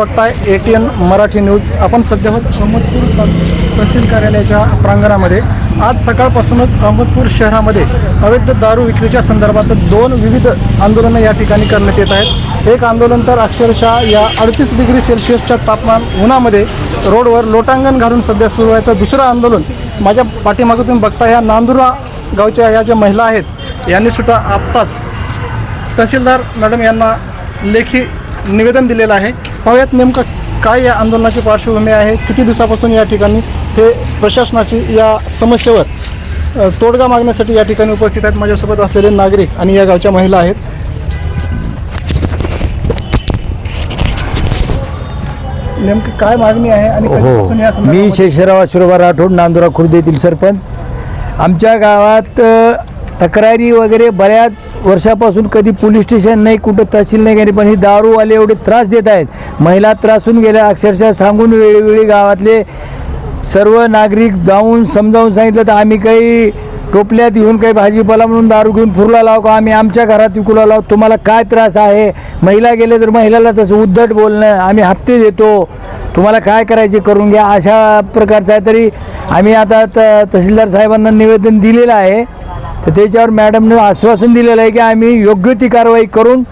बघताय A T N Marathi news. आपण सध्या होत अहमदपूर तहसील कार्यालयाच्या प्रांगणामध्ये. आज सकाळपासूनच अहमदपूर शहरामध्ये अवैध दारू विक्रीच्या संदर्भात दोन विविध आंदोलनं या ठिकाणी करण्यात येत आहेत. एक आंदोलन तर अक्षरशः या अडतीस डिग्री सेल्सिअसच्या तापमान उन्हामध्ये रोडवर लोटांगण घालून सध्या सुरू आहे. तर दुसरं आंदोलन माझ्या पाठीमागं तुम्ही बघता या नांदुरा गावच्या या ज्या महिला आहेत यांनी सुद्धा आत्ताच तहसीलदार मॅडम यांना लेखी निवेदन दिलेलं आहे. पाहूयात नेमकं काय या आंदोलनाची पार्श्वभूमी आहे किती दिवसापासून या ठिकाणी हे प्रशासनाशी या समस्येवर तोडगा मागण्यासाठी या ठिकाणी उपस्थित आहेत. माझ्यासोबत असलेले नागरिक आणि या गावच्या महिला आहेत. नेमकी काय मागणी आहे आणि कधीपासून या हो मी शेषराव अशोबा राठोड नांदुरा खुर्द येथील सरपंच. आमच्या गावात तक्रारी वगैरे बऱ्याच वर्षापासून कधी पोलीस स्टेशन नाही कुठं तहसील नाही गेली पण ही दारूवाले एवढे त्रास देत आहेत. महिला त्रासून गेल्या अक्षरशः सांगून वेळोवेळी गावातले सर्व नागरिक जाऊन समजावून सांगितलं तर आम्ही काही टोपल्यात येऊन काही भाजीपाला म्हणून दारू घेऊन फुरला लाव का? आम्ही आमच्या घरात विकूला लाव. तुम्हाला काय त्रास आहे? महिला गेले तर महिलाला तसं उद्धट बोलणं आम्ही हप्ते देतो. तुम्हाला काय करायचे करून घ्या? अशा प्रकारचं आहे तरी आम्ही आता त तहसीलदार साहेबांना निवेदन दिलेलं आहे. तर त्याच्यावर मॅडमनं आश्वासन दिलेलं आहे की आम्ही योग्य ती कारवाई करून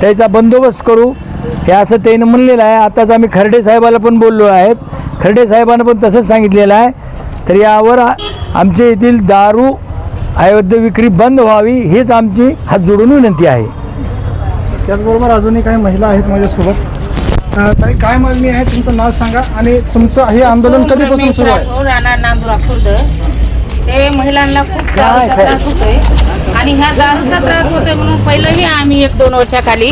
त्याचा बंदोबस्त करू. हे असं त्यानं म्हणलेलं आहे. आताच आम्ही खर्डे साहेबाला पण बोललो आहेत खर्डे साहेबांना पण तसंच सांगितलेलं आहे. तर यावर आमच्या येथील दारू अयोध्य विक्री बंद व्हावी हीच आमची हात जोडून विनंती आहे. त्याचबरोबर अजूनही काही महिला आहेत माझ्यासोबत. ताई काय मागणी आहे? तुमचं नाव सांगा आणि तुमचं हे आंदोलन कधीपासून सुरू आहे? राहणार नांदुरा खुर्द हे महिलांना खूप? त्रास होतोय. आणि ह्या दारूचा त्रास होतोय म्हणून पहिलंही आम्ही एक दोन वर्षाखाली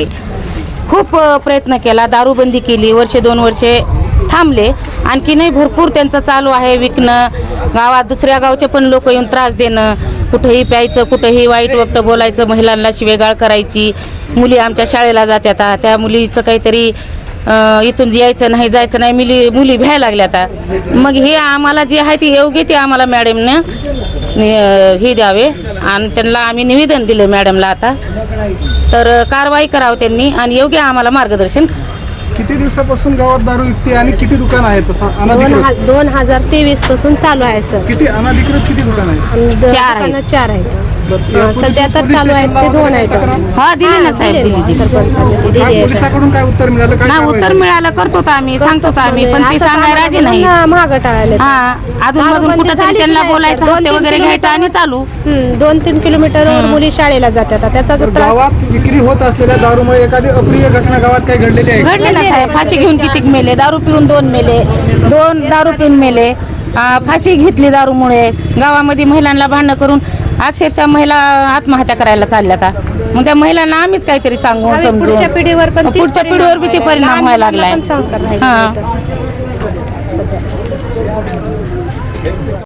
खूप प्रयत्न केला दारूबंदी केली वर्षे दोन वर्षे थांबले. आणखीनही भरपूर त्यांचं चालू आहे विकणं गावात दुसऱ्या गावचे पण लोक येऊन त्रास देणं. कुठेही प्यायचं कुठेही वाईट वक्त बोलायचं महिलांना शिवेगाळ करायची. मुली आमच्या शाळेला जात्यात आ, त्या मुलीचं काहीतरी इथून यायचं नाही जायचं नाही मुली मुली भ्याय लागल्या आता. मग हे आम्हाला जे आहे ते योग्य ते आम्हाला मॅडमनं हे द्यावे. आणि त्यांना आम्ही निवेदन दिलं मॅडमला आता. तर कारवाई करावं त्यांनी आणि योग्य आम्हाला मार्गदर्शन किती दिवसापासून गावात दारू विकते आणि किती दुकान आहेत? तसं दोन अनाधिकृत हा- दोन हजार तेवीसपासून चालू आहे सर. किती अनाधिकृत किती दुकान आहेत? आणि द- चार आहेत. दुकानं चार आहेत. बरं, हा, सध्या तर पोलीस चालू आहेत स्टेशनला ते दोन वगैरे आहेत. तक्रार? हा दिली ना साहेब दिली दिली. सरपंचाने ती दिली काय आहे. पोलिसाकडून काय उत्तर मिळालं? काय ना कारवाई उत्तर झाली? मिळालं करतो तर आम्ही सांगतो तर आम्ही पण ते असं सांगाय आम्हाला राजी नाही. महाग टाळायला. हा अधून मधून दारूबंदी कुठं तरी झालीच त्यांना नाही, बोलायचं. हप्ते दोन-तीन वगैरे घ्यायचा आणि चालू. हम्म, दोन तीन किलोमीटरवर मुली शाळेला जातात. त्याचा तर जर त्रास गावात विक्री होत असलेल्या दारूमुळे एखादी अप्रिय घटना गावात काही घडलेली आहे? का? साहेब फाशी घेऊन कितीक मेले? दारू पिऊन दोन मेले. दोन दारू पिऊन मेले. फाशी घेतली दारूमुळे गावामध्ये महिलांना भांडणं करून अक्षरशः महिला आत्महत्या करायला चालल्या आता. मग त्या महिलांना आम्हीच काहीतरी सांगून आम्ही समजून. पुढच्या पिढीवर पण तीच पुढच्या परिणाम पिढीवर बी ते परिणाम व्हायला लागलाय. हा.